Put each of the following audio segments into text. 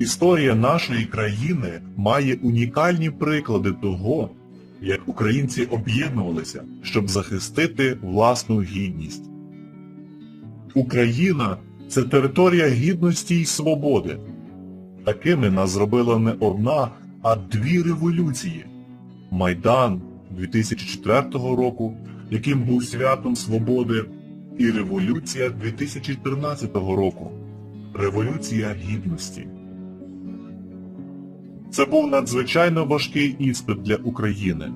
Історія нашої країни має унікальні приклади того, як українці об'єднувалися, щоб захистити власну гідність. Україна це територія гідності й свободи. Такими нас зробила не одна, а дві революції. Майдан 2004 року, яким був святом свободи, і революція 2014 року. Революція гідності. Це був надзвичайно важкий іспит для України,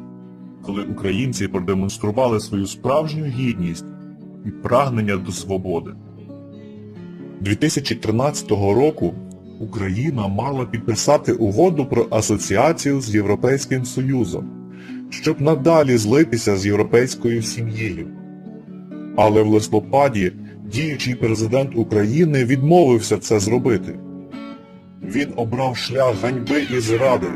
коли українці продемонстрували свою справжню гідність і прагнення до свободи. 2013 року Україна мала підписати угоду про асоціацію з Європейським Союзом, щоб надалі злитися з європейською сім'єю. Але в листопаді діючий президент України відмовився це зробити. Він обрав шлях ганьби і зради.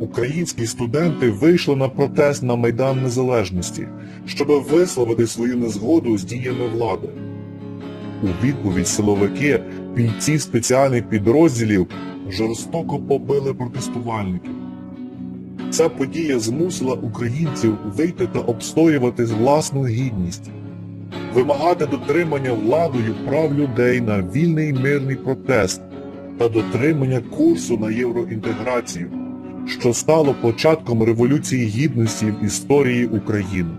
Українські студенти вийшли на протест на Майдан Незалежності, щоб висловити свою незгоду з діями влади. У відповідь силовики, бійці спеціальних підрозділів жорстоко побили протестувальників. Ця подія змусила українців вийти та обстоювати власну гідність, вимагати дотримання владою прав людей на вільний мирний протест та дотримання курсу на євроінтеграцію, що стало початком Революції Гідності в історії України.